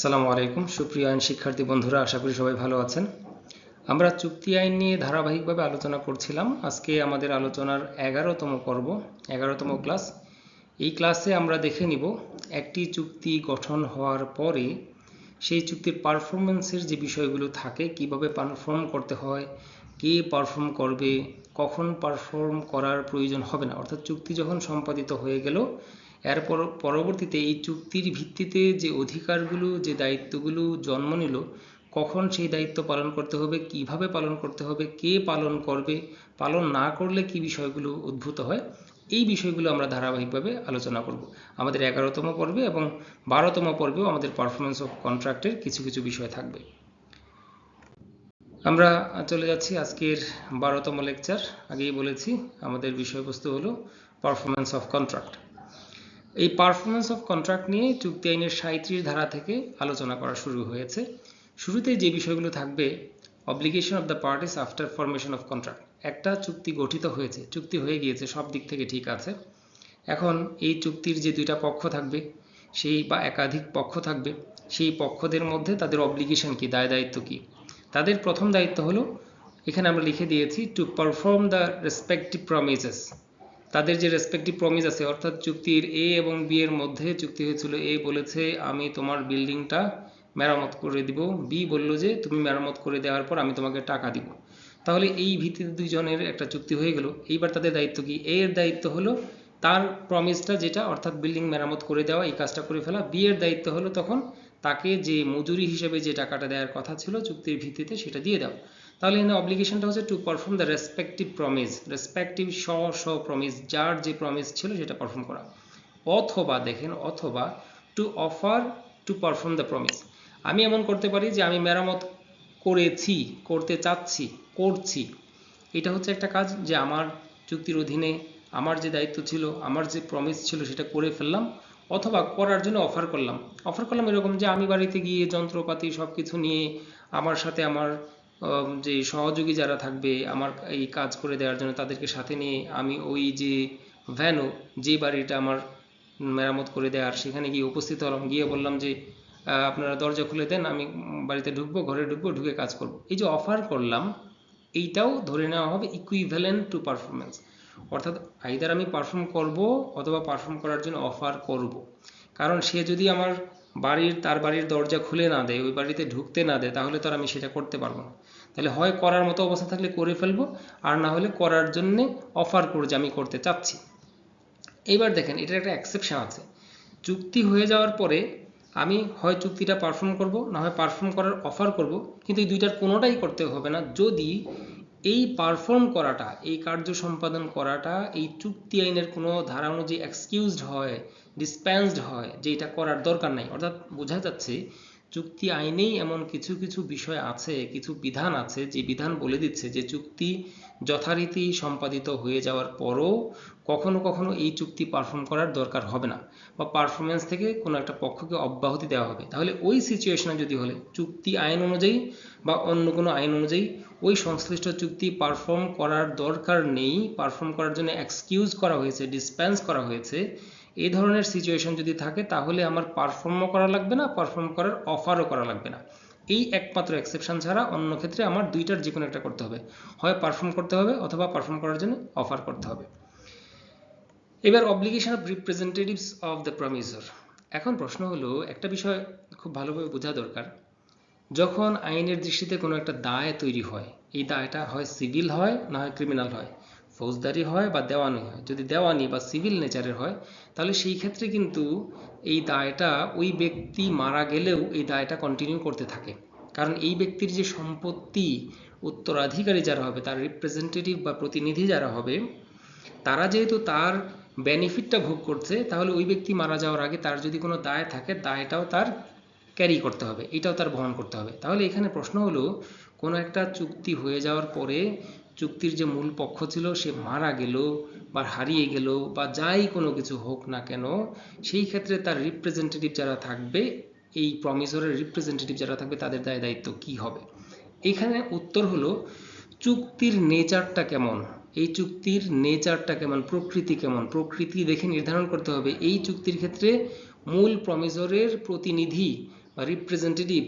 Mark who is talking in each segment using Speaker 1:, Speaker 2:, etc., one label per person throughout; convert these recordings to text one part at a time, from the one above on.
Speaker 1: আসসালামু আলাইকুম। সুপ্রিয় আইন শিক্ষার্থী বন্ধুরা, আশা করি সবাই ভালো আছেন। আমরা চুক্তি আইন নিয়ে ধারাবাহিকভাবে আলোচনা করছিলাম। আজকে আমাদের আলোচনার এগারোতম পর্ব, এগারোতম ক্লাস। এই ক্লাসে আমরা দেখে নিব, একটি চুক্তি গঠন হওয়ার পরে সেই চুক্তির পারফরমেন্সের যে বিষয়গুলো থাকে, কীভাবে পারফর্ম করতে হয়, কে পারফর্ম করবে, কখন পারফর্ম করার প্রয়োজন হবে না। অর্থাৎ চুক্তি যখন সম্পাদিত হয়ে গেল এর পর- পরবর্তীতে এই চুক্তির ভিত্তিতে যে অধিকারগুলো, যে দায়িত্বগুলো জন্ম নিল, কখন সেই দায়িত্ব পালন করতে হবে, কীভাবে পালন করতে হবে, কে পালন করবে, পালন না করলে কি বিষয়গুলো উদ্ভূত হয়, এই বিষয়গুলো আমরা ধারাবাহিকভাবে আলোচনা করব। আমাদের এগারোতম পর্বে এবং বারোতম পর্বেও আমাদের পারফরমেন্স অফ কন্ট্রাক্টের কিছু কিছু বিষয় থাকবে। আমরা চলে যাচ্ছি আজকের বারোতম লেকচার আগেই বলেছি, আমাদের বিষয়বস্তু হলো পারফরমেন্স অফ কন্ট্রাক্ট এই পারফরমেন্স অফ কন্ট্রাক্ট নিয়ে চুক্তি আইনের সাঁত্রিশ ধারা থেকে আলোচনা করা শুরু হয়েছে। শুরুতে যে বিষয়গুলো থাকবে obligation of the parties after formation of contract একটা চুক্তি গঠিত হয়েছে, চুক্তি হয়ে গিয়েছে, সব দিক থেকে ঠিক আছে। এখন এই চুক্তির যে দুইটা পক্ষ থাকবে, সেই বা একাধিক পক্ষ থাকবে, সেই পক্ষদের মধ্যে তাদের অব্লিগেশন কি, দায় দায়িত্ব কি? তাদের প্রথম দায়িত্ব হলো, এখানে আমরা লিখে দিয়েছি to perform the respective promises তাদের যে রেসপেক্টিভ প্রমিস আছে, অর্থাৎ চুক্তির এ এবং বি এর মধ্যে চুক্তি হয়েছিল এ বলেছে, আমি তোমার বিল্ডিংটা মেরামত করে দিব। বি বলল যে, তুমি মেরামত করে দেওয়ার পর আমি তোমাকে টাকা দিব। তাহলে এই ভিত্তিতে দুইজনের একটা চুক্তি হয়ে গেল। এইবার তাদের দায়িত্ব কি? এ এর দায়িত্ব হলো তার প্রমিসটা যেটা, অর্থাৎ বিল্ডিং মেরামত করে দেওয়া, এই কাজটা করে ফেলা। বি এর দায়িত্ব হলো তখন তাকে যে মজুরি হিসেবে যে টাকাটা দেওয়ার কথা ছিল, চুক্তির ভিত্তিতে সেটা দিয়ে দাও তাহলে এখানে অব্লিগেশনটা হচ্ছে to perform the respective promise respective স স প্রমিস যার যে প্রমিস ছিল সেটা পারফর্ম করা। অথবা, দেখেন, অথবা to offer to perform the promise আমি এমন করতে পারি যে আমি মেরামত করেছি, করতে চাচ্ছি, করছি। এটা হচ্ছে একটা কাজ যে আমার চুক্তির অধীনে আমার যে দায়িত্ব ছিল, আমার যে প্রমিস ছিল সেটা করে ফেললাম, অথবা করার জন্য অফার করলাম। অফার করলাম এরকম যে আমি বাড়িতে গিয়ে যন্ত্রপাতি সব কিছু নিয়ে আমার সাথে আমার যে সহযোগী যারা থাকবে আমার এই কাজ করে দেওয়ার জন্য তাদেরকে সাথে নিয়ে আমি ওই যে ভ্যানও যে বাড়িটা আমার মেরামত করে দেওয়ার, সেখানে গিয়ে উপস্থিত হলাম। গিয়ে বললাম যে আপনারা দরজা খুলে দেন, আমি বাড়িতে ঢুকবো, ঘরে ঢুকবো, ঢুকে কাজ করব। এই যে অফার করলাম, এইটাও ধরে নেওয়া হবে ইকুইভ্যালেন্ট টু পারফরমেন্স অর্থাৎ আইদার আমি পারফর্ম করব অথবা পারফর্ম করার জন্য অফার করব। কারণ সে যদি আমার বাড়ির, তার বাড়ির দরজা খুলে না দেয়, ওই বাড়িতে ঢুকতে না দেয়, তাহলে তো আর আমি সেটা করতে পারব না। তাহলে হয় করার মতো অবস্থা থাকলে করে ফেলব, আর না হলে করার জন্যে অফার করে যে আমি করতে চাচ্ছি। এইবার দেখেন, এটার একটা এক্সেপশন আছে। চুক্তি হয়ে যাওয়ার পরে আমি হয় চুক্তিটা পারফর্ম করব, না হয় পারফর্ম করার অফার করব, কিন্তু এই দুইটার কোনোটাই করতে হবে না। যদি এই পারফর্ম করাটা, এই কার্য সম্পাদন করাটা, এই চুক্তি আইনের কোনো ধারা অনুযায়ী এক্সকিউজড হয় ডিসপেন্সড হয় যে এটা করার দরকার নাই। অর্থাৎ বোঝা যাচ্ছে চুক্তি আইনেই এমন কিছু কিছু বিষয় আছে, কিছু বিধান আছে, যে বিধান বলে দিচ্ছে যে চুক্তি যথারীতি সম্পাদিত হয়ে যাওয়ার পরও কখনো কখনো এই চুক্তি পারফর্ম করার দরকার হবে না বা পারফরমেন্স থেকে কোনো একটা পক্ষকে অব্যাহতি দেওয়া হবে। তাহলে ওই সিচুয়েশনে যদি হলে, চুক্তি আইন অনুযায়ী বা অন্য কোনো আইন অনুযায়ী ওই সংশ্লিষ্ট চুক্তি পারফর্ম করার দরকার নেই পারফর্ম করার জন্য এক্সকিউজ করা হয়েছে ডিসপেন্স করা হয়েছে এই ধরনের সিচুয়েশন যদি থাকে, তাহলে আমার পারফর্মও করা লাগবে না পারফর্ম করার অফারও করা লাগবে না। এই একমাত্র এক্সেপশন ছাড়া অন্য ক্ষেত্রে আমার দুইটার যে কোনো একটা করতে হবে। হয় পারফর্ম করতে হবে অথবা পারফর্ম করার জন্য অফার করতে হবে। এবার obligation of representatives of the promisor এখন প্রশ্ন হলো, একটা বিষয় খুব ভালোভাবে বোঝা দরকার। যখন আইনের দৃষ্টিতে কোনো একটা দায় তৈরি হয়, এই দায়টা হয় সিভিল হয়, না হয় ক্রিমিনাল হয়? ফৌজদারি হয় বা দেওয়ানি হয়। যদি দেওয়ানি বা সিভিল নেচারের হয়, তাহলে সেই ক্ষেত্রে কিন্তু এই দায়টা ওই ব্যক্তি মারা গেলেও এই দায়টা কন্টিনিউ করতে থাকে। কারণ এই ব্যক্তির যে সম্পত্তি উত্তরাধিকারী যারা হবে, তার রিপ্রেজেন্টেটিভ বা প্রতিনিধি যারা হবে, তারা যেহেতু তার বেনিফিটটা ভোগ করছে, তাহলে ওই ব্যক্তি মারা যাওয়ার আগে তার যদি কোনো দায় থাকে, দায়টাও তার ক্যারি করতে হবে, এটাও তার বহন করতে হবে। তাহলে এখানে প্রশ্ন হলো, কোনো একটা চুক্তি হয়ে যাওয়ার পরে চুক্তির যে মূল পক্ষ ছিল, সে মারা গেল বা হারিয়ে গেল বা যাই কোনো কিছু হোক না কেন, সেই ক্ষেত্রে তার রিপ্রেজেন্টেটিভ যারা থাকবে, এই প্রমিসরের রিপ্রেজেন্টেটিভ যারা থাকবে, তাদের দায় দায়িত্ব কি হবে? এখানে উত্তর হলো, চুক্তির নেচারটা কেমন? এই চুক্তির নেচারটা কেমন? প্রকৃতি কেমন? প্রকৃতি দেখে নির্ধারণ করতে হবে। এই চুক্তির ক্ষেত্রে মূল প্রমিসরের প্রতিনিধি বা রিপ্রেজেন্টেটিভ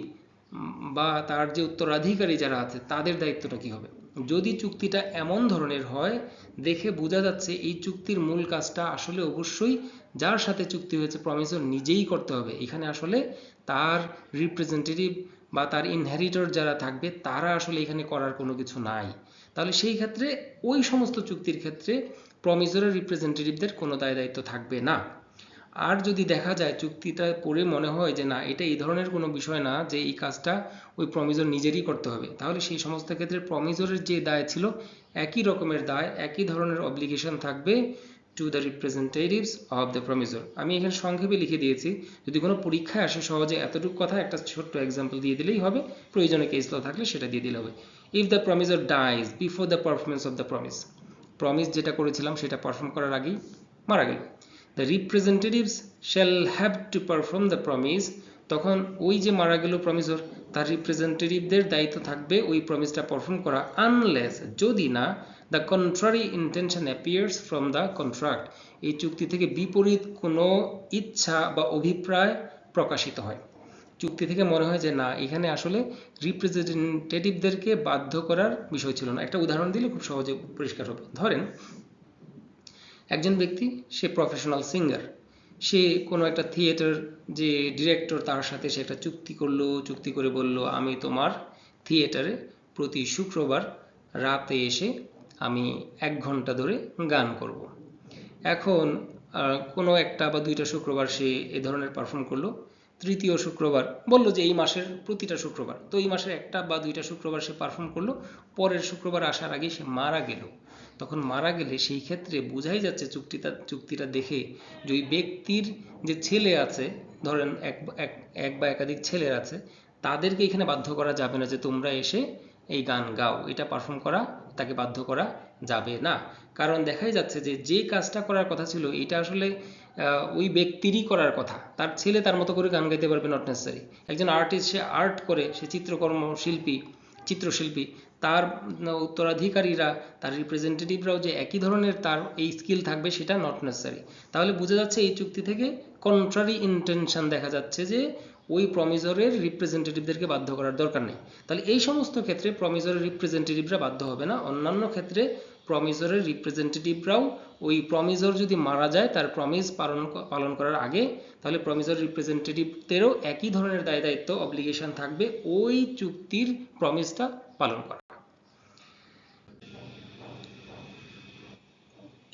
Speaker 1: বা তার যে উত্তরাধিকারী যারা আছে, তাদের দায়িত্বটা কি হবে? যদি চুক্তিটা এমন ধরনের হয়, দেখে বোঝা যাচ্ছে এই চুক্তির মূল কাজটা আসলে অবশ্যই যার সাথে চুক্তি হয়েছে প্রমিসর নিজেই করতে হবে। এখানে আসলে তার রিপ্রেজেন্টেটিভ বা তার ইনহেরিটর যারা থাকবে, তারা আসলে এখানে করার কোনো কিছু নাই। তাহলে সেই ক্ষেত্রে ওই সমস্ত চুক্তির ক্ষেত্রে প্রমিসরের রিপ্রেজেন্টেটিভদের কোনো দায় দায়িত্ব থাকবে না। আর যদি দেখা যায় চুক্তিটা পড়ে মনে হয় যে না, এটা এই ধরনের কোনো বিষয় না যে এই কাজটা ওই প্রমিজর নিজেরই করতে হবে, তাহলে সেই সমস্ত ক্ষেত্রে প্রমিজরের যে দায় ছিল, একই রকমের দায়, একই ধরনের অব্লিগেশন থাকবে to the representatives of the promisor আমি এখানে সংক্ষেপে লিখে দিয়েছি, যদি কোনো পরীক্ষায় আসে সহজে এতটুকু কথা, একটা ছোট্ট এক্সাম্পল দিয়ে দিলেই হবে, প্রয়োজনে কেস ল থাকলে সেটা দিয়ে দিলে হবে। If the promisor dies before the performance of the promise promise যেটা করেছিলাম সেটা পারফর্ম করার আগেই মারা গেল। The representatives shall have to perform the promise তখন ওই যে মারা গেল প্রমিসর তার রিপ্রেজেন্টেটিভদের দায়িত্ব থাকবে ওই প্রমিসটা পারফর্ম করা আনলেস যদি না the contrary intention appears from the contract এই চুক্তি থেকে বিপরীত কোনো ইচ্ছা বা অভিপ্রায় প্রকাশিত হয়। চুক্তি থেকে মনে হয় যে না, এখানে আসলে রিপ্রেজেন্টেটিভদেরকে বাধ্য করার বিষয় ছিল না। একটা উদাহরণ দিলে খুব সহজে পরিষ্কার হবে। ধরেন একজন ব্যক্তি, সে প্রফেশনাল সিঙ্গার সে কোনো একটা থিয়েটার যে ডিরেক্টর তার সাথে সে একটা চুক্তি করল, চুক্তি করে বলল, আমি তোমার থিয়েটারে প্রতি শুক্রবার রাতে এসে আমি এক ঘণ্টা ধরে গান করব। এখন কোনো একটা বা দুইটা শুক্রবার সে এ ধরনের পারফর্ম করল, তৃতীয় শুক্রবার বলল যে এই মাসের প্রতিটা শুক্রবার। তো এই মাসের একটা বা দুইটা শুক্রবার সে পারফর্ম করল, পরের শুক্রবার আসার আগে সে মারা গেল। তখন মারা গেলে সেই ক্ষেত্রে বোঝাই যাচ্ছে চুক্তিটা চুক্তিটা দেখে যে ওই ব্যক্তির যে ছেলে আছে, ধরেন এক এক বা একাধিক ছেলে আছে, তাদেরকে এখানে বাধ্য করা যাবে না যে তোমরা এসে এই গান গাও, এটা পারফর্ম করা, তাকে বাধ্য করা যাবে না। কারণ দেখাই যাচ্ছে যে যে কাজটা করার কথা ছিল, এটা আসলে ওই ব্যক্তিরই করার কথা। তার ছেলে তার মতো করে গান গাইতে পারবে নট নেসেসারি একজন আর্টিস্ট সে আর্ট করে, সে চিত্রকর্ম, শিল্পী চিত্রশিল্পী। তার উত্তরাধিকারীরা, তার রিপ্রেজেন্টেটিভরাও যে একই ধরনের তার এই স্কিল থাকবে সেটা নট নেসেসারি তাহলে বোঝা যাচ্ছে এই চুক্তি থেকে কন্ট্রারি ইন্টেনশন দেখা যাচ্ছে যে ওই প্রমিজরের রিপ্রেজেন্টেটিভদেরকে বাধ্য করার দরকার নেই। তাহলে এই সমস্ত ক্ষেত্রে প্রমিজরের রিপ্রেজেন্টেটিভরা বাধ্য হবে না। অন্যান্য ক্ষেত্রে প্রমিজরের রিপ্রেজেন্টেটিভরাও ওই প্রমিজর যদি মারা যায়, তার প্রমিস পালন পালন করার আগে, তাহলে প্রমিজর রিপ্রেজেন্টেটিভদেরও একই ধরনের দায় দায়িত্ব অব্লিগেশন থাকবে ওই চুক্তির প্রমিসটা পালন করা।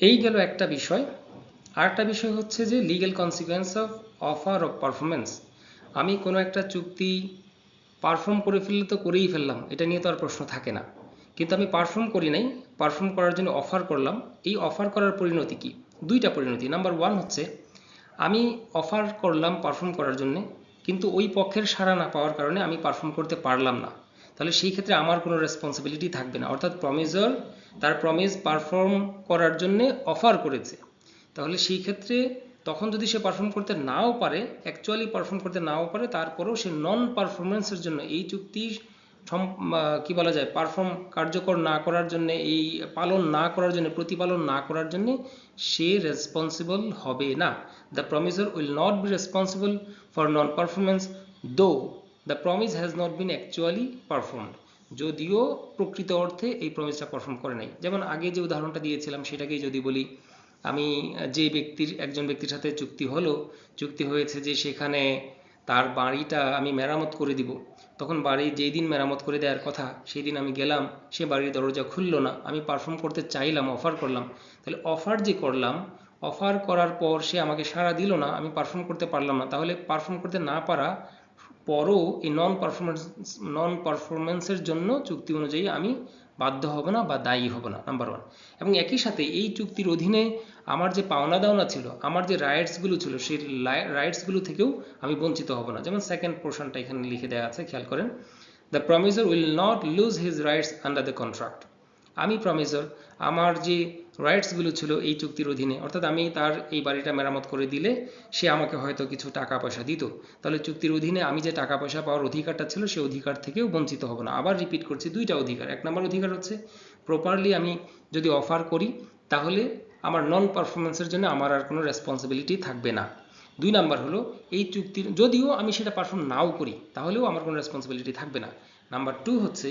Speaker 1: এই গেল একটা বিষয়। আরেকটা বিষয় হচ্ছে যে legal consequence of offer of performance আমি কোনো একটা চুক্তি পারফর্ম করে ফেললে তো করেই ফেললাম, এটা নিয়ে তো আর প্রশ্ন থাকে না। কিন্তু আমি পারফর্ম করি নাই। পারফর্ম করার জন্য অফার করলাম। এই অফার করার পরিণতি কি? দুইটা পরিণতি। নাম্বার ওয়ান হচ্ছে, আমি অফার করলাম পারফর্ম করার জন্য, কিন্তু ওই পক্ষের সাড়া না পাওয়ার কারণে আমি পারফর্ম করতে পারলাম না। তাহলে সেই ক্ষেত্রে আমার কোনো রেসপন্সিবিলিটি থাকবে না। অর্থাৎ প্রমিজর তার প্রমিস পারফর্ম করার জন্য অফার করেছে। তাহলে সেই ক্ষেত্রে তখন যদি সে পারফর্ম করতে নাও পারে অ্যাকচুয়ালি পারফর্ম করতে নাও পারে, তারপরেও সে নন পারফরমেন্সের জন্য এই চুক্তি কি বলা যায় পারফর্ম কার্যকর না করার জন্য, এই পালন না করার জন্য, প্রতিপালন না করার জন্য সে রেসপন্সিবল হবে না। The promisor will not be responsible for non performance though the promise has not been actually performed যদিও প্রকৃত অর্থে এই প্রমিসটা পারফর্ম করে নাই। যেমন আগে যে উদাহরণটা দিয়েছিলাম, সেটাকেই যদি বলি, আমি যে ব্যক্তির, একজন ব্যক্তির সাথে চুক্তি হলো, চুক্তি হয়েছে যে সেখানে তার বাড়িটা আমি মেরামত করে দিব। তখন বাড়ি যেই দিন মেরামত করে দেওয়ার কথা, সেই দিন আমি গেলাম, সে বাড়ির দরজা খুললো না। আমি পারফর্ম করতে চাইলাম অফার করলাম। তাহলে অফার যে করলাম অফার করার পর সে আমাকে সাড়া দিল না, আমি পারফর্ম করতে পারলাম না। তাহলে পারফর্ম করতে না পারা পরও এই নন পারফরমেন্স নন পারফরমেন্সের জন্য চুক্তি অনুযায়ী আমি বাধ্য হব না বা দায়ী হব না নাম্বার ওয়ান এবং একই সাথে এই চুক্তির অধীনে আমার যে পাওনা দাওনা ছিল, আমার যে রাইটসগুলো ছিল, সেই রাইটসগুলো থেকেও আমি বঞ্চিত হব না। যেমন সেকেন্ড পোর্শনটা এখানে লিখে দেওয়া আছে, খেয়াল করেন। The promisor will not lose his rights under the contract আমি প্রমিজার আমার যে রাইটসগুলো ছিল এই চুক্তির অধীনে। অর্থাৎ আমি তার এই বাড়িটা মেরামত করে দিলে সে আমাকে হয়তো কিছু টাকা পয়সা দিত। তাহলে চুক্তির অধীনে আমি যে টাকা পয়সা পাওয়ার অধিকারটা ছিল সেই অধিকার থেকেও বঞ্চিত হব না। আবার রিপিট করছি, দুইটা অধিকার। এক নম্বর অধিকার হচ্ছে প্রপারলি আমি যদি অফার করি, তাহলে আমার নন পারফরমেন্সের জন্য আমার আর কোনো রেসপন্সিবিলিটি থাকবে না। দুই নাম্বার হলো, এই চুক্তির, যদিও আমি সেটা পারফর্ম নাও করি, তাহলেও আমার কোনো রেসপন্সিবিলিটি থাকবে না। নাম্বার টু হচ্ছে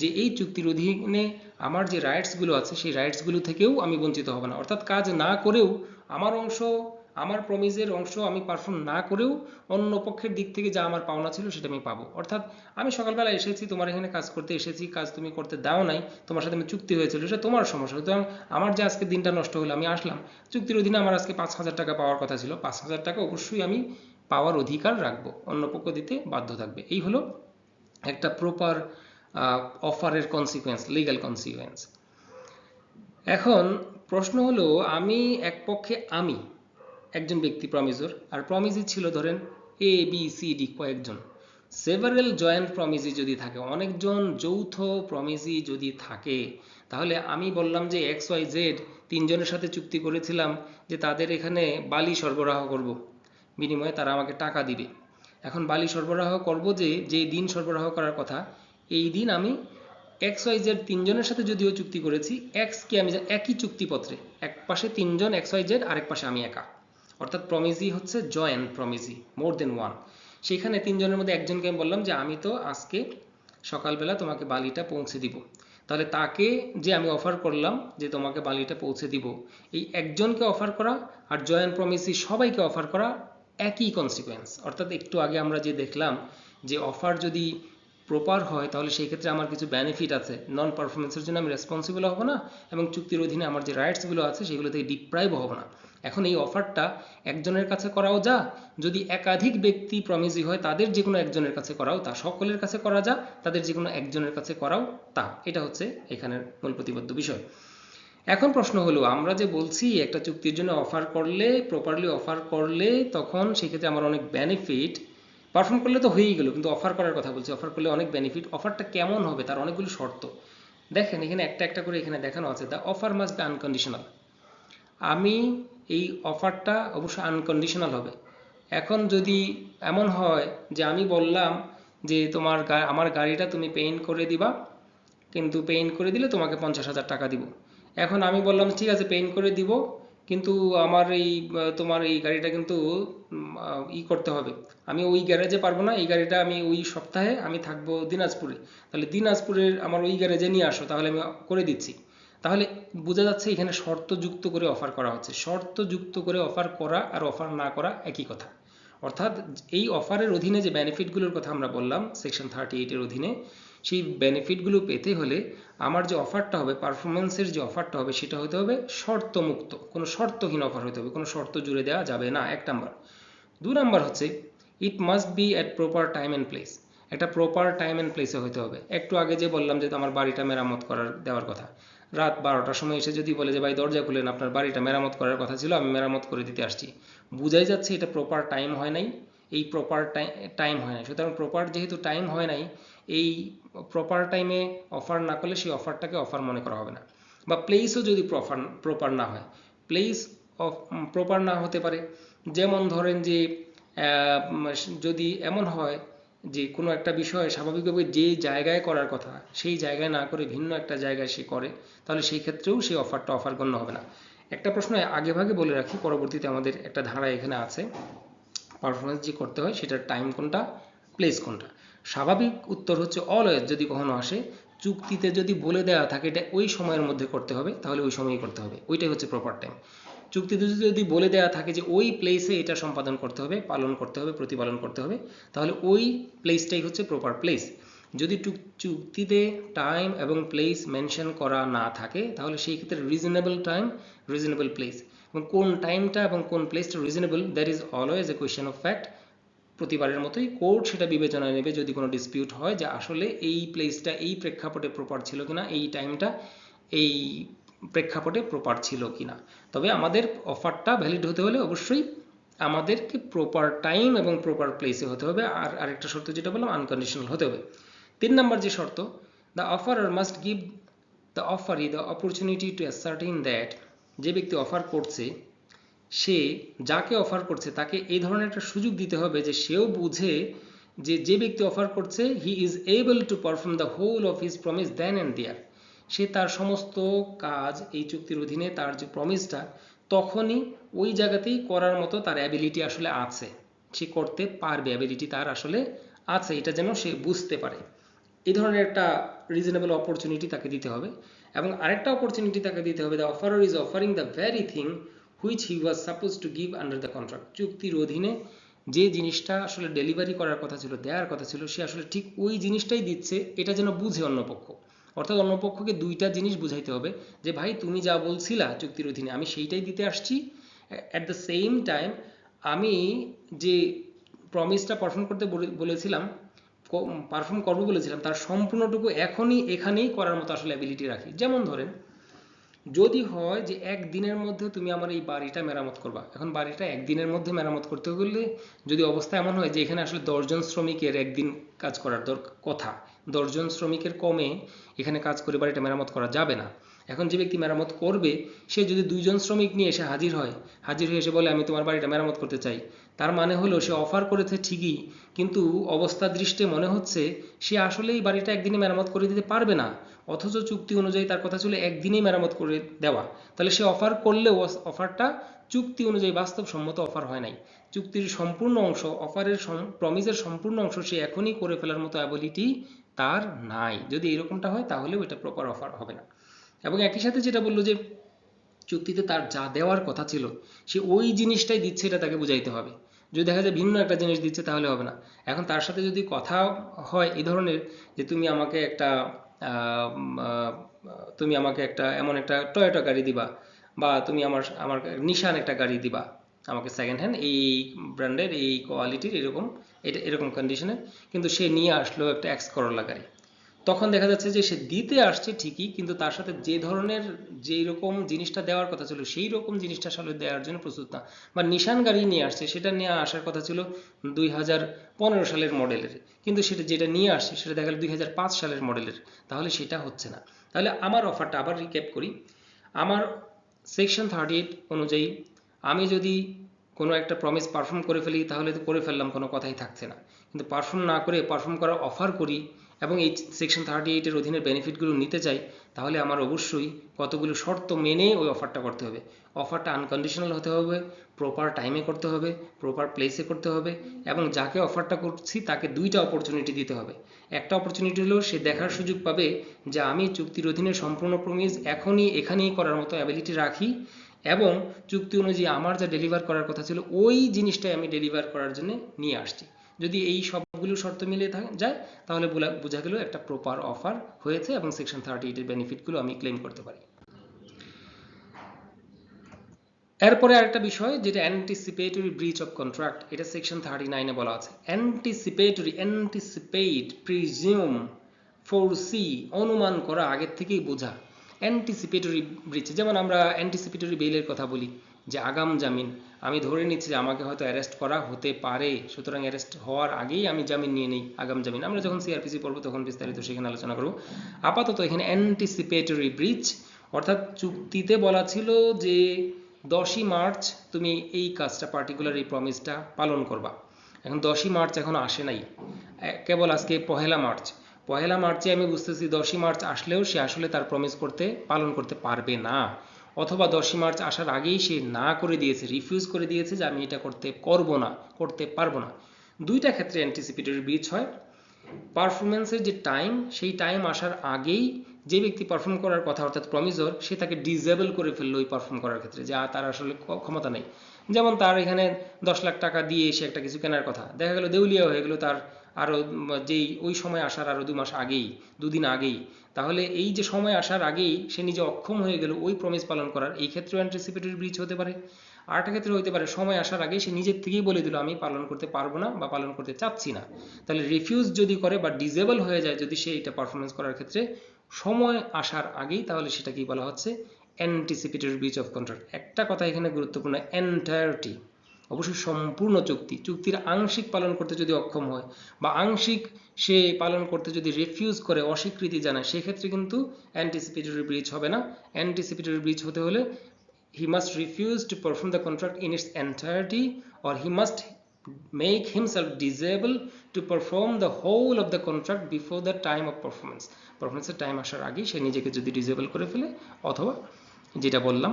Speaker 1: যে এই চুক্তির অধীনে আমার যে রাইটসগুলো আছে, সেই রাইটসগুলো থেকেও আমি বঞ্চিত হব না। অর্থাৎ কাজ না করেও আমার অংশ, আমার প্রমিজের অংশ আমি পারফর্ম না করেও অন্য পক্ষের দিক থেকে যা আমার পাওনা ছিল সেটা আমি পাবো। অর্থাৎ আমি সকালবেলা এসেছি, তোমার এখানে কাজ করতে এসেছি, কাজ তুমি করতে দাও নাই, তোমার সাথে আমি চুক্তি হয়েছিল, সেটা তোমার সমস্যা। সুতরাং আমার যে আজকে দিনটা নষ্ট হলো, আমি আসলাম। চুক্তির অধীনে আমার আজকে পাঁচ হাজার টাকা পাওয়ার কথা ছিল। পাঁচ হাজার টাকা অবশ্যই আমি পাওয়ার অধিকার রাখব, অন্য পক্ষ দিতে বাধ্য থাকবে। এই হলো একটা প্রপার অফারের কনসিকুয়েন্স লিগ্যাল কনসিকুয়েন্স এখন প্রশ্ন হলো, আমি এক পক্ষে আমি একজন ব্যক্তি প্রমিজর আর প্রমিজি ছিল ধরেন এ বি সি ডি কয়েকজন। সেভারেল জয়েন্ট প্রমিজি যদি থাকে, অনেকজন যৌথ প্রমিজি যদি থাকে, তাহলে আমি বললাম যে এক্স ওয়াই জেড তিনজনের সাথে চুক্তি করেছিলাম যে তাদের এখানে বালি সরবরাহ করব। বিনিময়ে তারা আমাকে টাকা দিবে। এখন বালি সরবরাহ করব যে, যেই দিন সরবরাহ করার কথা, এই দিন আমি এক্স ওয়াই জেড তিনজনের সাথে যদিও চুক্তি করেছি, এক্স কে আমি একই চুক্তিপত্রে, এক পাশে তিনজন এক্স ওয়াই জেড, আরেক পাশে আমি একা। অর্থাৎ প্রমিজি হচ্ছে জয়েন্ট প্রমিজি মোর দেন ওয়ান সেখানে তিনজনের মধ্যে একজনকে আমি বললাম যে, আমি তো আজকে সকালবেলা তোমাকে বালিটা পৌঁছে দিব। তাহলে তাকে যে আমি অফার করলাম যে তোমাকে বালিটা পৌঁছে দিব, এই একজনকে অফার করা আর জয়েন্ট প্রমিসি সবাইকে অফার করা একই কনসিকোয়েন্স অর্থাৎ একটু আগে আমরা যে দেখলাম যে অফার যদি প্রপার হয়, তাহলে সেই ক্ষেত্রে আমার কিছু বেনিফিট আছে। নন পারফরমেন্সের জন্য আমি রেসপন্সিবল হব না এবং চুক্তির অধীনে আমার যে রাইটসগুলো আছে, সেগুলো থেকে ডিপ্রাইভ হব না। এখন এই অফারটা একজনের কাছে করাও যা, যদি একাধিক ব্যক্তি প্রমিজি হয়, তাদের যে কোনো একজনের কাছে করাও তা, সকলের কাছে করা যা, তাদের যে কোনো একজনের কাছে করাও তা। এটা হচ্ছে এখানের মূল প্রতিবদ্ধ বিষয়। এখন প্রশ্ন হলো, আমরা যে বলছি একটা চুক্তির জন্য অফার করলে প্রপারলি অফার করলে তখন সেক্ষেত্রে আমার অনেক বেনিফিট পারফর্ম করলে তো হয়েই গেল, কিন্তু অফার করার কথা বলছি অফার করলে অনেক বেনিফিট অফারটা কেমন হবে তার অনেকগুলো শর্ত। দেখেন, এখানে একটা একটা করে এখানে দেখানো আছে the offer must be unconditional আমি এই অফারটা অবশ্যই আনকন্ডিশনাল হবে। এখন যদি এমন হয় যে আমি বললাম যে তোমার আমার গাড়িটা তুমি পেইন্ট করে দিবা, কিন্তু পেইন্ট করে দিলে তোমাকে পঞ্চাশ হাজার টাকা দিব। এখন আমি বললাম, ঠিক আছে পেইন্ট করে দিব। কিন্তু আমার এই তোমার এই গাড়িটা কিন্তু ই করতে হবে। আমি ওই গ্যারেজে পারব না, এই গাড়িটা আমি ওই সপ্তাহে আমি থাকব দিনাজপুরে। তাহলে দিনাজপুরের আমার ওই গ্যারেজে নিয়ে আসো, তাহলে আমি করে দিচ্ছি। তাহলে বোঝা যাচ্ছে এখানে শর্ত যুক্ত করে অফার করা হচ্ছে। শর্ত যুক্ত করে অফার করা আর অফার না করা একই কথা। অর্থাৎ এই অফারের অধীনে যে বেনিফিটগুলোর কথা আমরা বললাম সেকশন থার্টি এইটের অধীনে সেই বেনিফিটগুলো পেতে হলে আমার যে অফারটা হবে পারফরমেন্সের যে অফারটা হবে, সেটা হতে হবে শর্তমুক্ত। কোনো শর্তহীন অফার হতে হবে, কোনো শর্ত জুড়ে দেওয়া যাবে না। এক নাম্বার দু নাম্বার হচ্ছে it must be at proper time and place একটা প্রপার টাইম অ্যান্ড প্লেসে হতে হবে। একটু আগে যে বললাম যে আমার বাড়িটা মেরামত করার, দেওয়ার কথা। রাত বারোটার সময় এসে যদি বলে যে, ভাই, দরজা খুলেন, আপনার বাড়িটা মেরামত করার কথা ছিল, আমি মেরামত করে দিতে আসছি। বুঝাই যাচ্ছে এটা প্রপার টাইম হয় নাই। এই প্রপার টাইম হয় নাই। সুতরাং প্রপার যেহেতু টাইম হয় নাই এই প্রপার টাইমে অফার না করলে সেই অফারটাকে অফার মনে করা হবে না। বা প্লেসও যদি প্রপার প্রপার না হয়। প্লেস অফ প্রপার না হতে পারে। যেমন ধরেন যে যদি এমন হয় যে, কোনো একটা বিষয় স্বাভাবিকভাবে যে জায়গায় করার কথা, সেই জায়গায় না করে ভিন্ন একটা জায়গায় সে করে, তাহলে সেই ক্ষেত্রেও সেই অফারটা অফার গণ্য হবে না। একটা প্রশ্ন আগে ভাগে বলে রাখি, পরবর্তীতে আমাদের একটা ধারা এখানে আছে। পারফরমেন্স যে করতে হয়, সেটার টাইম কোনটা প্লেস কোনটা। স্বাভাবিক উত্তর হচ্ছে অলওয়েজ যদি কখনো আসে, চুক্তিতে যদি বলে দেওয়া থাকে এটা ওই সময়ের মধ্যে করতে হবে, তাহলে ওই সময়ই করতে হবে। ওইটাই হচ্ছে প্রপার টাইম চুক্তিতে যদি বলে দেওয়া থাকে যে ওই প্লেসে এটা সম্পাদন করতে হবে, পালন করতে হবে, প্রতিপালন করতে হবে, তাহলে ওই প্লেসটাই হচ্ছে প্রপার প্লেস যদি চুক্তিতে টাইম এবং প্লেস মেনশন করা না থাকে, তাহলে সেই ক্ষেত্রে রিজনেবল টাইম রিজনেবল প্লেস এবং কোন টাইমটা এবং কোন প্লেসটা reasonable that is always a question of fact প্রতিবারের মতোই কোর্ট সেটা বিবেচনায় নেবে যদি কোনো ডিসপিউট হয় যে আসলে এই প্লেসটা এই প্রেক্ষাপটে প্রপার ছিল কিনা, এই টাইমটা এই প্রেক্ষাপটে প্রপার ছিল কিনা। তবে আমাদের অফারটা ভ্যালিড হতে হলে অবশ্যই আমাদেরকে প্রপার টাইম এবং প্রপার প্লেসে হতে হবে। আর আরেকটা শর্ত যেটা বললাম আনকন্ডিশনাল হতে হবে। তিন নম্বর যে শর্ত the offerer must give the offeree the opportunity to ascertain that যে ব্যক্তি অফার করছে সে যাকে অফার করছে, তাকে এই ধরনের একটা সুযোগ দিতে হবে যে সেও বুঝে যে যে ব্যক্তি অফার করছে he is able to perform the whole of his promise then and there সে তার সমস্ত কাজ এই চুক্তির অধীনে, তার যে প্রমিসটা তখনই ওই জায়গাতেই করার মতো তার অ্যাবিলিটি আসলে আছে। সে করতে পারবে অ্যাবিলিটি তার আসলে আছে, এটা যেন সে বুঝতে পারে। এই ধরনের একটা রিজনেবল অপরচুনিটি তাকে দিতে হবে। এবং আরেকটা অপরচুনিটি তাকে দিতে হবে the offerer is offering the very thing which he was suppose to give under the contract চুক্তির অধীনে যে জিনিসটা আসলে ডেলিভারি করার কথা ছিল দেওয়ার কথা ছিল, সে আসলে ঠিক ওই জিনিসটাই দিচ্ছে, এটা যেন বুঝে অন্য পক্ষ। অর্থাৎ অন্য পক্ষকে দুইটা জিনিস বুঝাইতে হবে, যে ভাই তুমি যা বলছিলা চুক্তির অধীনে আমি সেইটাই দিতে আসছি। অ্যাট দ্য সেম টাইম আমি যে প্রমিসটা পারফর্ম করতে বলে- বলেছিলাম পারফর্ম করব বলেছিলাম, তার সম্পূর্ণটুকু এখনই, এখানেই করার মতো আসলে অ্যাবিলিটি রাখি। যেমন ধরেন যদি হয় যে একদিনের মধ্যে তুমি আমার এই বাড়িটা মেরামত করবা, এখন বাড়িটা একদিনের মধ্যে মেরামত করতে গেলে যদি অবস্থা এমন হয় যে এখানে আসলে দশজন শ্রমিকের একদিন কাজ করার দর, কথা দশজন শ্রমিকের কমে এখানে কাজ করে বাড়িটা মেরামত করা যাবে না এখন যে ব্যক্তি মেরামত করবে, সে যদি দুইজন শ্রমিক নিয়ে এসে হাজির হয়, হাজির হয়ে এসে বলে, আমি তোমার বাড়িটা মেরামত করতে চাই। তার মানে হলো, সে অফার করেছে ঠিকই, কিন্তু অবস্থা দৃষ্টে মনে হচ্ছে, সে আসলে এই বাড়িটা একদিনে মেরামত করে দিতে পারবে না। অথচ চুক্তি অনুযায়ী তার কথা ছিল, একদিনেই মেরামত করে দেওয়া। তাহলে সে অফার করলেও অফারটা চুক্তি অনুযায়ী বাস্তবসম্মত অফার হয় নাই। চুক্তির সম্পূর্ণ অংশ অফারের প্রমিসের সম্পূর্ণ অংশ সে এখনই করে ফেলার মতো অ্যাবিলিটি তার নাই। যদি এরকমটা হয়, তাহলেও এটা প্রপার অফার হবে না। এবং একই সাথে যেটা বলল যে চুক্তিতে তার যা দেওয়ার কথা ছিল, সে ওই জিনিসটাই দিচ্ছে, এটা তাকে বুঝাইতে হবে। যদি দেখা যায় ভিন্ন একটা জিনিস দিচ্ছে, তাহলে হবে না। এখন তার সাথে যদি কথা হয় এই ধরনের যে তুমি আমাকে একটা তুমি আমাকে একটা এমন একটা টয়োটা গাড়ি দিবা, বা তুমি আমার আমার নিশান একটা গাড়ি দিবা, আমাকে সেকেন্ড হ্যান্ড এই ব্র্যান্ডের এই কোয়ালিটির এরকম, এটা এরকম কন্ডিশনে কিন্তু সে নিয়ে আসলো একটা এক্স করলা গাড়ি। তখন দেখা যাচ্ছে যে সে দিতে আসছে ঠিকই, কিন্তু তার সাথে যে ধরনের যেই রকম জিনিসটা দেওয়ার কথা ছিল, সেই রকম জিনিসটা আসলে দেওয়ার জন্য প্রস্তুত না। বা নিশান গাড়ি নিয়ে আসছে, সেটা নিয়ে আসার কথা ছিল দুই হাজার পনেরো সালের মডেলের। কিন্তু সেটা যেটা নিয়ে আসছে, সেটা দেখা গেল দুই হাজার পাঁচ সালের মডেলের। তাহলে সেটা হচ্ছে না। তাহলে আমার অফারটা আবার রিক্যাপ করি। আমার সেকশন থার্টি অনুযায়ী আমি যদি কোনো একটা প্রমিস পারফর্ম করে ফেলি, তাহলে তো করে ফেললাম, কোনো কথাই থাকছে না। কিন্তু পারফর্ম না করে পারফর্ম করার অফার করি এবং এই সেকশন থার্টি এইটের অধীনে বেনিফিটগুলো নিতে চাই, তাহলে আমার অবশ্যই কতগুলো শর্ত মেনে ওই অফারটা করতে হবে। অফারটা আনকন্ডিশনাল হতে হবে প্রপার টাইমে করতে হবে প্রপার প্লেসে করতে হবে, এবং যাকে অফারটা করছি তাকে দুইটা অপরচুনিটি দিতে হবে। একটা অপরচুনিটি হলো, সে দেখার সুযোগ পাবে যে আমি চুক্তির অধীনে সম্পূর্ণ প্রমিস এখনই এখানেই করার মতো অ্যাবিলিটি রাখি, এবং চুক্তি অনুযায়ী আমার যা ডেলিভার করার কথা ছিল, ওই জিনিসটাই আমি ডেলিভার করার জন্য নিয়ে আসছি। যদি এই সবগুলো শর্ত মিলে যায়, তাহলে বোঝা গেল একটা প্রপার অফার হয়েছে এবং সেকশন থার্টি এইটের বেনিফিটগুলো আমি ক্লেম করতে পারি। এরপরে আরেকটা বিষয়, যেটা অ্যান্টিসিপেটরি ব্রিচ অফ কন্ট্রাক্ট এটা সেকশন থার্টি নাইনে বলা আছে। অ্যান্টিসিপেটরি অ্যান্টিসিপেট প্রিজিউম ফোরসি অনুমান করা আগের থেকেই বোঝা। অ্যান্টিসিপেটরি ব্রিচ যেমন আমরা অ্যান্টিসিপেটরি বেইলের কথা বলি। যে আগাম জামিন। আমি ধরে নিচ্ছি যে আমাকে হয়তো অ্যারেস্ট করা হতে পারে। সুতরাং অ্যারেস্ট হওয়ার আগেই আমি জামিন নিয়ে নেই, আগাম জামিন। আমরা যখন সিআরপিসি পড়ব তখন বিস্তারিত সেখানে আলোচনা করব। আপাতত এখানে অ্যান্টিসিপেটরি ব্রিচ অর্থাৎ চুক্তিতে বলা ছিল যে দশই মার্চ তুমি এই কাজটা পার্টিকুলার এই প্রমিসটা পালন করবা। এখন দশই মার্চ এখন আসে নাই। কেবল আজকে পহেলা মার্চ। পহেলা মার্চে আমি বুঝতেছি দশই মার্চ আসলেও সে আসলে তার প্রমিস করতে, পালন করতে পারবে না। অথবা দশই মার্চ আসার আগেই সে না করে দিয়েছে রিফিউজ করে দিয়েছে যে আমি এটা করতে করব না, করতে পারব না। দুইটা ক্ষেত্রে অ্যান্টিসিপেটরি ব্রিচ হয়। পারফরমেন্সের যে টাইম সেই টাইম আসার আগেই যে ব্যক্তি পারফর্ম করার কথা, অর্থাৎ প্রমিসর সে তাকে ডিজেবল করে ফেলল ওই পারফর্ম করার ক্ষেত্রে, যে তার আসলে ক্ষমতা নেই। যেমন তার এখানে দশ লাখ টাকা দিয়ে সে একটা কিছু কেনার কথা। দেখা গেল দেউলিয়া হয়ে গেল তার আরও যেই ওই সময় আসার আরও দু মাস আগেই, দুদিন আগেই, তাহলে এই যে সময় আসার আগেই সে নিজে অক্ষম হয়ে গেল ওই প্রমিস পালন করার। এই ক্ষেত্রেও অ্যান্টিসিপেটরি ব্রিচ হতে পারে। আরেকটা ক্ষেত্রে হতে পারে, সময় আসার আগেই সে নিজের থেকেই বলে দিল, আমি পালন করতে পারব না বা পালন করতে চাচ্ছি না। তাহলে রিফিউজ যদি করে বা ডিজেবল হয়ে যায় যদি সে এটা পারফরমেন্স করার ক্ষেত্রে, সময় আসার আগেই তাহলে সেটা কি বলা হচ্ছে অ্যান্টিসিপেটরি ব্রিচ অফ কন্ট্রাক্ট একটা কথা এখানে গুরুত্বপূর্ণ এন্টায়ারটি অবশ্যই সম্পূর্ণ চুক্তি। চুক্তির আংশিক পালন করতে যদি অক্ষম হয় বা আংশিক সে পালন করতে যদি রিফিউজ করে, অস্বীকৃতি জানায়, সেক্ষেত্রে কিন্তু অ্যান্টিসিপেটরি ব্রিচ হবে না। অ্যান্টিসিপেটরি ব্রিচ হতে হলে he must refuse to perform the contract in its entirety or he must make himself disable to perform the whole of the contract before the time of performance পারফরমেন্সের time আসার আগেই সে নিজেকে যদি disable করে ফেলে, অথবা যেটা বললাম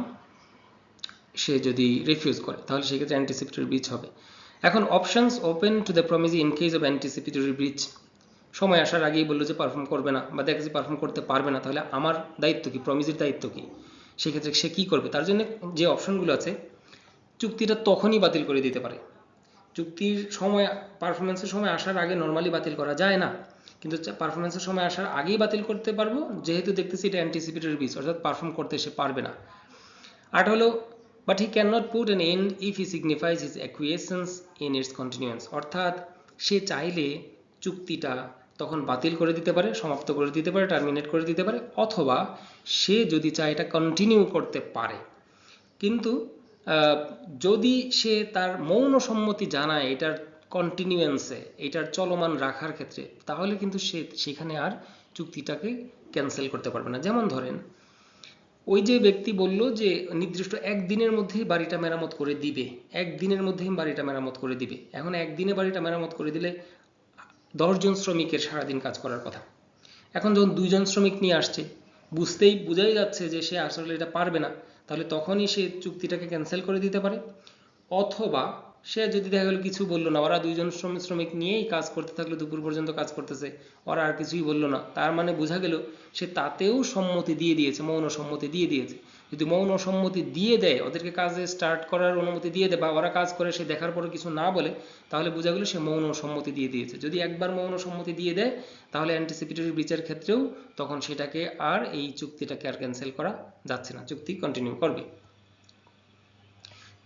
Speaker 1: সে যদি রিফিউজ করে, তাহলে সেক্ষেত্রে অ্যান্টিসিপেটরি ব্রিচ হবে। এখন options open to the promisee in case of anticipatory breach সময় আসার আগেই বলল যে পারফর্ম করবে না, বা দেখে যে পারফর্ম করতে পারবে না, তাহলে আমার দায়িত্ব কি? প্রমিজির দায়িত্ব কি? সেক্ষেত্রে সে কি করবে? তার জন্য যে অপশনগুলো আছে, চুক্তিটা তখনই বাতিল করে দিতে পারে। চুক্তির সময় পারফরমেন্সের সময় আসার আগে নর্মালি বাতিল করা যায় না। কিন্তু পারফরমেন্সের সময় আসার আগেই বাতিল করতে পারব, যেহেতু দেখতেছি এটা অ্যান্টিসিপেটরি বিচ অর্থাৎ পারফর্ম করতে সে পারবে না। আট হলো but he can not put an end if he signifies his acquiescence in its continuance অর্থাৎ সে চাইলে চুক্তিটা তখন বাতিল করে দিতে পারে, সমাপ্ত করে দিতে পারে টার্মিনেট করে দিতে পারে, অথবা সে যদি চায় এটা কন্টিনিউ করতে পারে। কিন্তু যদি সে তার মৌন সম্মতি জানায় এটার কন্টিনিউয়েন্সে এটার চলমান রাখার ক্ষেত্রে, তাহলে কিন্তু সে সেখানে আর চুক্তিটাকে ক্যান্সেল করতে পারবে না। যেমন ধরেন ওই যে ব্যক্তি বলল যে নির্দিষ্ট একদিনের মধ্যেই বাড়িটা মেরামত করে দিবে। একদিনের মধ্যেই বাড়িটা মেরামত করে দিবে। এখন একদিনে বাড়িটা মেরামত করে দিলে দশজন শ্রমিকের সারাদিন কাজ করার কথা। এখন যখন দুইজন শ্রমিক নিয়ে আসছে, বুঝতেই বোঝাই যাচ্ছে যে সে আসলে এটা পারবে না, তাহলে তখনই সে চুক্তিটাকে ক্যান্সেল করে দিতে পারে। অথবা সে যদি দেখা গেল কিছু বলল না, ওরা দুইজন শ্রমিক শ্রমিক নিয়েই কাজ করতে থাকল, দুপুর পর্যন্ত কাজ করতেছে, ওরা আর কিছুই বলল না। তার মানে বোঝা গেল সে তাতেও সম্মতি দিয়ে দিয়েছে, মৌন সম্মতি দিয়ে দিয়েছে। যদি মৌন সম্মতি দিয়ে দেয়, ওদেরকে কাজে স্টার্ট করার অনুমতি দিয়ে দেয় বা ওরা কাজ করে, সে দেখার পরে কিছু না বলে, তাহলে বোঝা গেল সে মৌন সম্মতি দিয়ে দিয়েছে। যদি একবার মৌন সম্মতি দিয়ে দেয়, তাহলে অ্যান্টিসিপেটরি ব্রিচের ক্ষেত্রেও তখন সেটাকে আর এই চুক্তিটাকে আর ক্যান্সেল করা যাচ্ছে না। চুক্তি কন্টিনিউ করবে।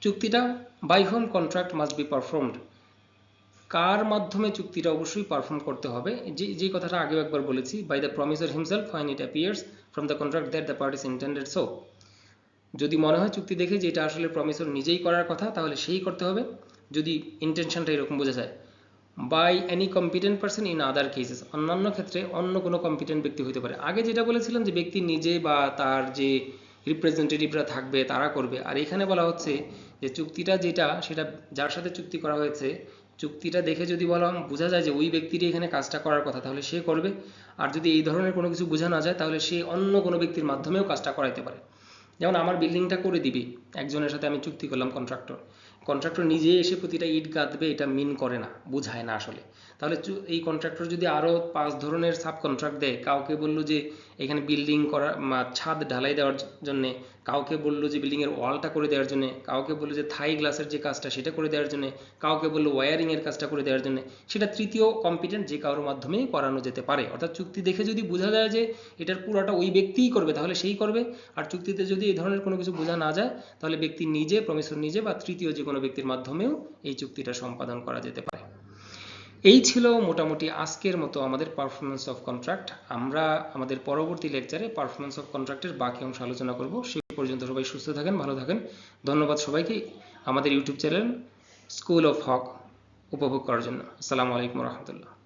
Speaker 1: চুক্তিটা by whom contract must be performed কার মাধ্যমে চুক্তিটা অবশ্যই পারফর্ম করতে হবে? যে যে কথাটা আগেও একবার বলেছি by the promisor himself fine it appears from the contract that the parties intended so যদি মনে হয় চুক্তি দেখে যে এটা আসলে প্রমিসর নিজেই করার কথা, তাহলে সেই করতে হবে। যদি ইন্টেনশনটা এরকম বোঝা যায়। By any competent person in other cases অন্যান্য ক্ষেত্রে অন্য কোনো কম্পিটেন্ট ব্যক্তি হতে পারে। আগে যেটা বলেছিলাম যে ব্যক্তি নিজে বা তার যে রিপ্রেজেন্টেটিভরা থাকবে, তারা করবে। আর এখানে বলা হচ্ছে যে চুক্তিটা যেটা, সেটা যার সাথে চুক্তি করা হয়েছে, চুক্তিটা দেখে যদি বলা বোঝা যায় যে ওই ব্যক্তিরই এখানে কাজটা করার কথা, তাহলে সে করবে। আর যদি এই ধরনের কোনো কিছু বোঝা না যায়, তাহলে সে অন্য কোনো ব্যক্তির মাধ্যমেও কাজটা করাইতে পারে। যেমন আমার বিল্ডিংটা করে দিবে, একজনের সাথে আমি চুক্তি করলাম কন্ট্রাক্টর কন্ট্রাক্টর নিজে এসে প্রতিটা ইট গাঁথবে, এটা মিন করে না, বুঝায় না আসলে। তাহলে এই কন্ট্রাক্টর যদি আরও পাঁচ ধরনের সাব কন্ট্রাক্ট দেয় কাউকে বলল যে এখানে বিল্ডিং করা মা, ছাদ ঢালাই দেওয়ার জন্য কাউকে বলল যে বিল্ডিং এর ওয়ালটা করে দেওয়ার জন্য কাউকে বলল যে থাই গ্লাসের যে কাজটা সেটা করে দেওয়ার জন্য কাউকে বলল ওয়্যারিং এর কাজটা করে দেওয়ার জন্য সেটা তৃতীয় কম্পিটেন্ট যে কারোর মাধ্যমেই করানো যেতে পারে। অর্থাৎ চুক্তি দেখে যদি বোঝা যায় যে এটার পুরোটা ওই ব্যক্তিই করবে তাহলে সেই করবে। আর চুক্তিতে যদি এই ধরনের কোনো কিছু বোঝা না যায় তাহলে ব্যক্তি নিজে প্রমিসর নিজে বা তৃতীয় যে কোনো ব্যক্তির মাধ্যমেও এই চুক্তিটা সম্পাদন করা যেতে পারে। এই ছিল মোটামুটি আজকের মতো আমাদের পারফরমেন্স অফ কন্ট্রাক্ট আমরা আমাদের পরবর্তী লেকচারে পারফরমেন্স অফ কন্ট্রাক্টের বাকি অংশ আলোচনা করব। সেই পর্যন্ত সবাই সুস্থ থাকেন, ভালো থাকেন। ধন্যবাদ সবাইকে আমাদের YouTube channel school of Haque উপভোগ করার জন্য। আসসালামু আলাইকুম রহমতুল্লাহ।